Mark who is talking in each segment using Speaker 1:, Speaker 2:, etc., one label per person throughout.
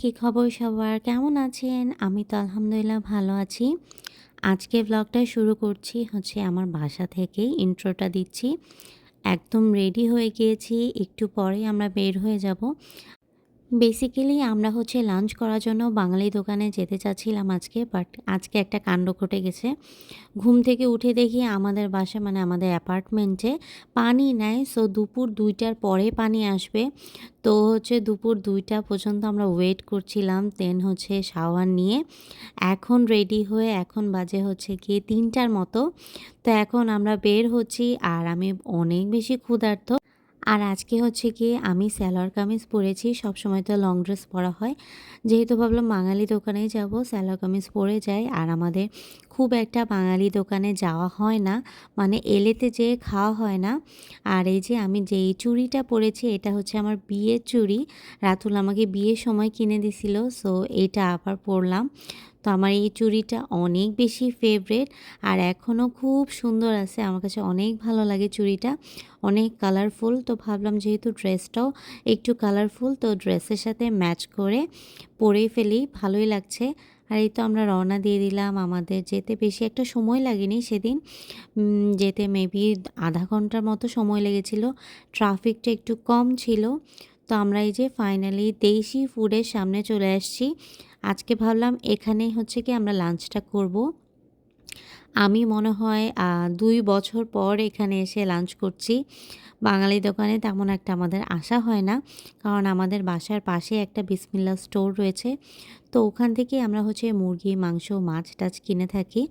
Speaker 1: কী খবর সবার? কেমন আছেন? আমি তো আলহামদুলিল্লাহ ভালো আছি। আজকে ব্লগটা শুরু করছি হচ্ছে আমার বাসা থেকে ইন্ট্রোটা দিচ্ছি। একদম রেডি হয়ে গিয়েছি, একটু পরে আমরা বের হয়ে যাব। বেসিক্যালি আমরা হচ্ছে লাঞ্চ করার জন্য বাঙালি দোকানে যেতে চাচ্ছিলাম আজকে বাট আজকে একটা কাণ্ড ঘটে গেছে। ঘুম থেকে উঠে দেখি আমাদের বাসায় মানে আমাদের অ্যাপার্টমেন্টে পানি নেয় সো দুপুর দুইটার পরে পানি আসবে। তো হচ্ছে দুপুর দুইটা পর্যন্ত আমরা ওয়েট করছিলাম দেন হচ্ছে শাওয়ার নিয়ে। এখন রেডি হয়ে এখন বাজে হচ্ছে গিয়ে তিনটার মতো। তো এখন আমরা বের হচ্ছি, আর আমি অনেক বেশি ক্ষুধার্ত। আর আজকে হচ্ছে কি আমি স্যালোয়ার কামিজ পরেছি, সবসময় তো লং ড্রেস পরা হয়। যেহেতু ভাবলাম বাঙালি দোকানেই যাব স্যালোয়ার কামিজ পরে যাই। আর আমাদের খুব একটা বাঙালি দোকানে যাওয়া হয় না মানে এলেতে যেয়ে খাওয়া হয় না। আর এই যে আমি যেই চুড়িটা পরেছি, এটা হচ্ছে আমার বিয়ের চুড়ি। রাতুল আমাকে বিয়ের সময় কিনে দিছিল সো এটা আবার পরলাম। তো আমার এই চুড়িটা অনেক বেশি ফেভারেট আর এখনও খুব সুন্দর আছে। আমার কাছে অনেক ভালো লাগে চুড়িটা। অনেক কালারফুল তো ভাবলাম যেহেতু ড্রেসটাও একটু কালারফুল তো ড্রেসের সাথে ম্যাচ করে পরেই ফেলি, ভালোই লাগছে। আর এই তো আমরা রওনা দিয়ে দিলাম আমাদের যেতে। বেশি একটা সময় লাগেনি সেদিন। যেতে মেবি আধা ঘণ্টার মতো সময় লেগেছিল। ট্রাফিকটা একটু কম ছিল। তো আমরা এই যে ফাইনালি দেশি ফুডের সামনে চলে আসছি। আজকে ভাবলাম এখানে হচ্ছে কি আমরা লাঞ্চটা করব। আমি মনে হয় দুই বছর পর এখানে এসে লাঞ্চ করছি। বাঙালি দোকানে তেমন একটা আমাদের আসা হয় না, কারণ আমাদের বাসার পাশে একটা বিসমিল্লা স্টোর রয়েছে। তো ওখান থেকে আমরা হচ্ছে মুরগি, মাংস, মাছ টাছ কিনে থাকি।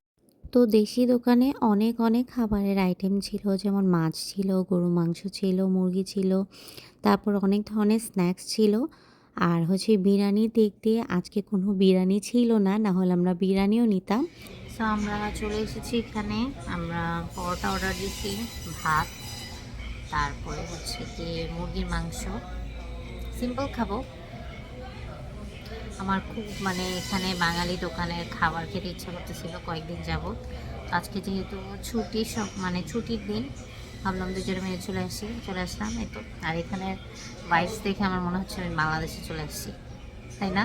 Speaker 1: তো দেশি দোকানে অনেক অনেক খাবারের আইটেম ছিল, যেমন মাছ ছিল গরু মাংস ছিল, মুরগি ছিল, তারপর অনেক ধরনের স্ন্যাক্স ছিল। আর হচ্ছে বিরিয়ানি দিয়ে আজকে কোনো বিরিয়ানি ছিল না না হলে আমরা বিরিয়ানিও নিতাম।
Speaker 2: সো আমরা চলে এসেছি এখানে। আমরা পরোটা অর্ডার দিয়েছি, ভাত, তারপরে হচ্ছে কি মুরগির মাংস। সিম্পল খাব। আমার খুব মানে এখানে বাঙালি দোকানের খাবার খেতে ইচ্ছা করতেছিল, কয়েকদিন যাবত আজকে যেহেতু ছুটি সব মানে ছুটির দিন ভাবলাম দুজনে মিলে চলে আসি, চলে আসলাম। এই তো, আর এখানে বাইস দেখে আমার মনে হচ্ছে আমি বাংলাদেশে চলে আসছি, তাই না?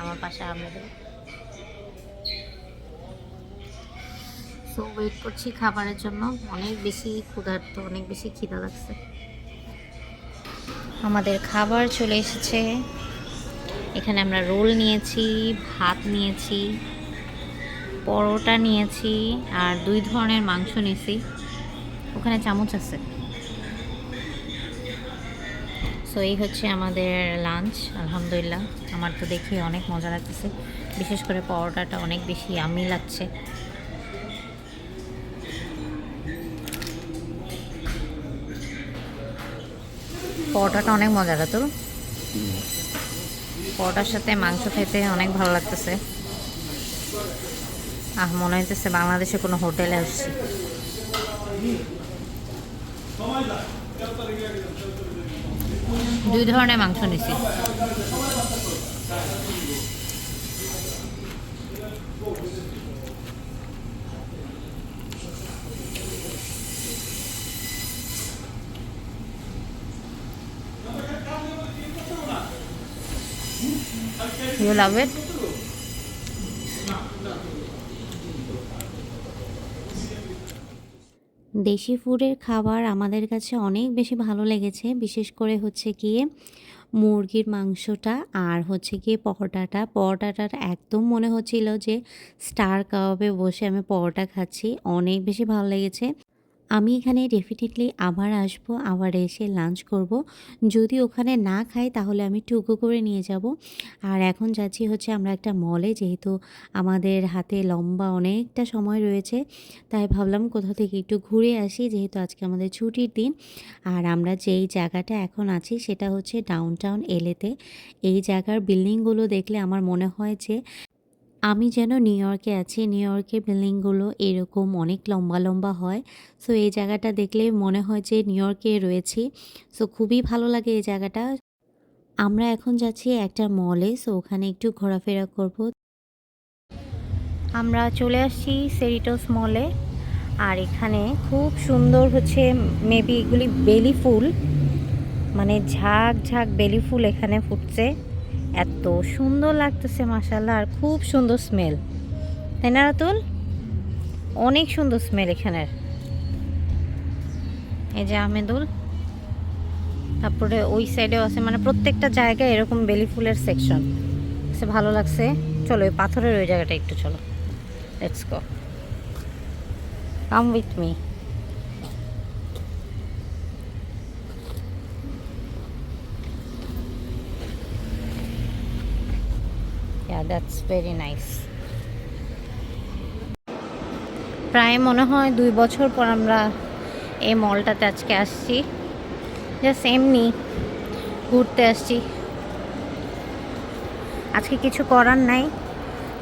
Speaker 2: আমার পাশে আমাদের সো ওয়েট করছি খাবারের জন্য। অনেক বেশি ক্ষুধার্ত, অনেক বেশি খিদা লাগছে। আমাদের খাবার চলে এসেছে। এখানে আমরা রোল নিয়েছি, ভাত নিয়েছি। পরোটা নিয়েছি আর দুই ধরনের মাংস নিয়েছি। ওখানে চামচ আছে। সো এই হচ্ছে আমাদের লাঞ্চ আলহামদুলিল্লাহ। আমার তো দেখে অনেক মজা লাগতেছে। বিশেষ করে পরোটাটা অনেক বেশি আমি লাগছে। পরোটাটা অনেক মজার তো পরোটার সাথে মাংস খেতে অনেক ভালো লাগতেছে। আহ মনে হইতেছে বাংলাদেশে কোনো হোটেলে আসছি দুই ধরনের মাংস নিছি You love it?
Speaker 1: দেশি ফুডের খাবার আমাদের কাছে অনেক বেশি ভালো লেগেছে। বিশেষ করে হচ্ছে গিয়ে মুরগির মাংসটা আর হচ্ছে গিয়ে পরোটাটা। পরোটাটার একদম মনে হচ্ছিল যে স্টার কাবাবে বসে আমি পরোটা খাচ্ছি। অনেক বেশি ভালো লেগেছে। আমি এখানে ডেফিনেটলি আবার আসব, আবার এসে লাঞ্চ করব। যদি ওখানে না খাই, তাহলে আমি টুকু করে নিয়ে যাব। আর এখন যাচ্ছি হচ্ছে আমরা একটা মলে যেহেতু আমাদের হাতে লম্বা অনেকটা সময় রয়েছে, তাই ভাবলাম কোথাও থেকে একটু ঘুরে আসি, যেহেতু আজকে আমাদের ছুটির দিন। আর আমরা যেই জায়গাটা এখন আছি, সেটা হচ্ছে ডাউন টাউন এলেতে এই জায়গার বিল্ডিংগুলো দেখলে আমার মনে হয় যে আমি যেন নিউ ইয়র্কে আছি নিউ ইয়র্কের বিল্ডিংগুলো এরকম অনেক লম্বা লম্বা হয়। সো এই জায়গাটা দেখলে মনে হয় যে নিউ ইয়র্কে রয়েছি। সো খুবই ভালো লাগে এই জায়গাটা। আমরা এখন যাচ্ছি একটা মলে সো ওখানে একটু ঘোরাফেরা করব।
Speaker 2: আমরা চলে আসছি সেরিটোস মলে আর এখানে খুব সুন্দর হচ্ছে মেবি এগুলি বেলি ফুল। মানে ঝাঁক ঝাঁক বেলি ফুল এখানে ফুটছে। এত সুন্দর লাগতেছে মাসাল্লাহ আর খুব সুন্দর স্মেল তাই না, রাতুল? অনেক সুন্দর স্মেল এখানের এই যে আমেদুল তারপরে ওই সাইডেও আছে মানে প্রত্যেকটা জায়গায় এরকম বেলি ফুলের সেকশন সে ভালো লাগছে। চলো, ওই পাথরের ওই জায়গাটা একটু চলো। Let's go come with me Yeah, that's very nice. প্রায় মনে হয় দুই বছর পর আমরা এই মলটাতে আজকে আসছি। জাস্ট এমনি ঘুরতে আসছি। আজকে কিছু করার নাই।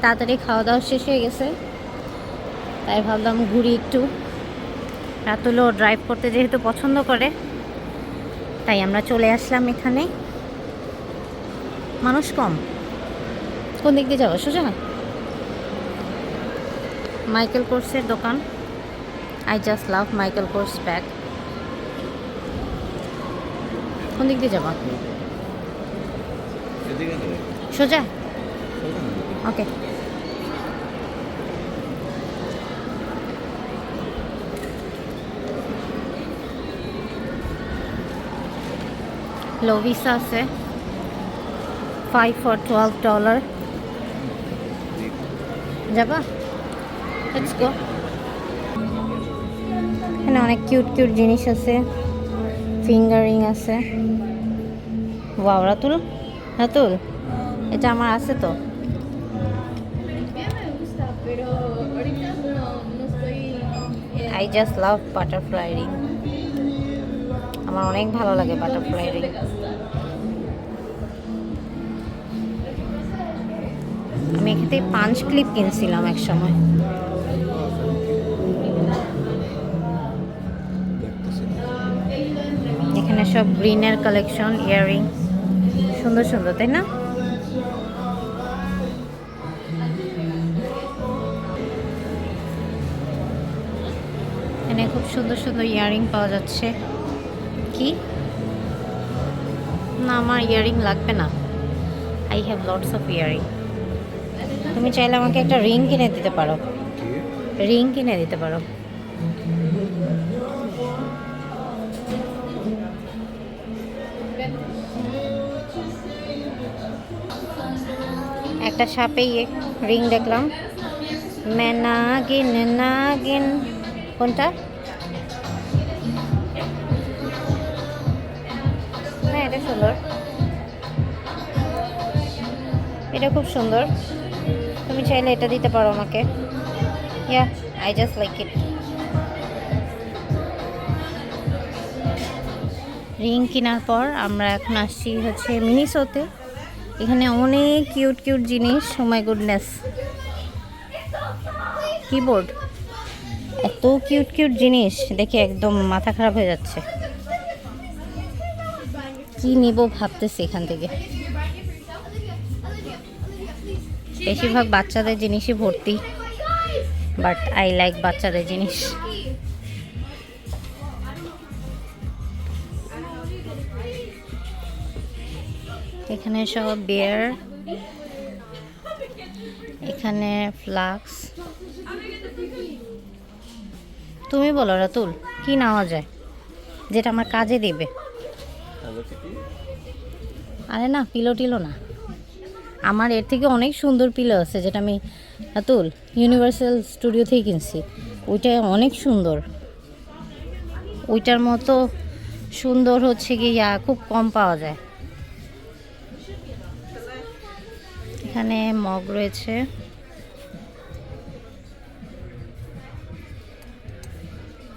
Speaker 2: তাড়াতাড়ি খাওয়া দাওয়া শেষ হয়ে গেছে। তাই ভাবলাম ঘুরি একটু। রাতুলও ড্রাইভ করতে যেহেতু পছন্দ করে তাই আমরা চলে আসলাম এখানে। মানুষ কম। কোন দিক দিয়ে যাব সোজা? মাইকেল কোর্সের দোকান। I just love Michael Kors bag কোন দিক দিয়ে যাব? সোজা? ওকে লোভিসা আছে। ফাইভ ফর টুয়েলভ ডলার যাবা? লেটস এখানে অনেক কিউট কিউট জিনিস আছে। ফিঙ্গারিং আছে। ওয়াও রাতুল? রাতুল, এটা আমার আছে তো। I just love butterfly ring আমার অনেক ভালো লাগে বাটারফ্লাই রিং আমি এখান থেকে পাঁচ ক্লিপ কিনছিলাম এক সময় এখানে সব গ্রিনের কালেকশন ইয়াররিং সুন্দর সুন্দর, তাই না? এখানে খুব সুন্দর সুন্দর ইয়াররিং পাওয়া যাচ্ছে। কি? না, আমার ইয়াররিং লাগবে না। I have lots of earring তুমি চাইলে আমাকে একটা রিং কিনে দিতে পারো। রিং কিনে দিতে পারো। একটা সাপে রিং দেখলাম। মেনাগিন নাগিন কোনটা? হ্যাঁ এটা সুন্দর। এটা খুব সুন্দর। তুমি চাইলে এটা দিতে পারো আমাকে। Yeah I just like it ring কেনার পর আমরা এখন আসছি হচ্ছে মিনিসোতে। এখানে অনেক কিউট কিউট জিনিস। মাই গুডনেস কিবোর্ড এত কিউট কিউট জিনিস। দেখে একদম মাথা খারাপ হয়ে যাচ্ছে। কি নিব ভাবতেছি এখান থেকে। বেশিরভাগ বাচ্চাদের জিনিসই ভর্তি বাট আই লাইক বাচ্চাদের জিনিস। এখানে সব বিয়ার এখানে ফ্লাক্স তুমি বলো রাতুল কি নেওয়া যায়? যেটা আমার কাজে দেবে। আরে না পিলো টিলো না। আমার এর থেকে অনেক সুন্দর পিলো আছে, যেটা আমি রাতুল ইউনিভার্সাল স্টুডিও থেকে কিনছি। ওইটা অনেক সুন্দর। ওইটার মতো সুন্দর হচ্ছে কি ইয়া, খুব কম পাওয়া যায়। এখানে মগ রয়েছে।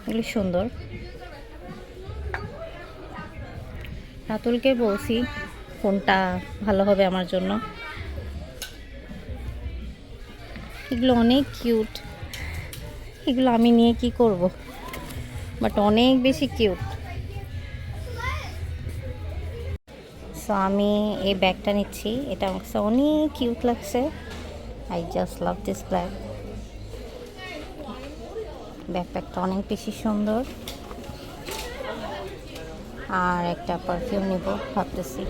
Speaker 2: এগুলি সুন্দর। রাতুলকে বলছি, কোনটা ভালো হবে আমার জন্য? এগুলো অনেক কিউট। এগুলো আমি নিয়ে কি করব? বাট অনেক বেশি কিউট। সো আমি এই ব্যাগটা নিচ্ছি। এটা আমার অনেক কিউট লাগছে। I just love this bag ব্যাকপ্যাকটা অনেক বেশি সুন্দর। আর একটা পারফিউম নেব, ভাবতেছি।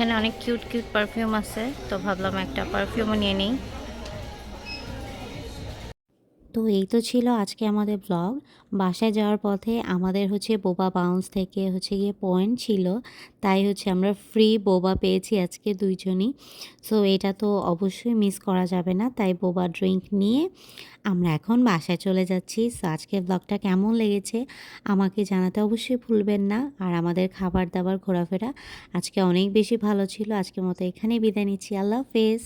Speaker 2: এখানে অনেক কিউট কিউট পারফিউম আছে। তো ভাবলাম একটা পারফিউমও নিয়ে নিই।
Speaker 1: তো এই তো ছিল আজকে আমাদের ব্লগ বাসায় যাওয়ার পথে আমাদের হচ্ছে বোবা বাউন্স থেকে হচ্ছে গিয়ে পয়েন্ট ছিল। তাই হচ্ছে আমরা ফ্রি বোবা পেয়েছি আজকে দুইজনই। সো এটা তো অবশ্যই মিস করা যাবে না। তাই বোবা ড্রিঙ্ক নিয়ে আমরা এখন বাসায় চলে যাচ্ছি। সো আজকের ব্লগটা কেমন লেগেছে আমাকে জানাতে অবশ্যই ভুলবেন না। আর আমাদের খাবার দাবার ঘোরাফেরা আজকে অনেক বেশি ভালো ছিল। আজকের মতো এখানেই বিদায় নিচ্ছি। আল্লাহ হাফেজ।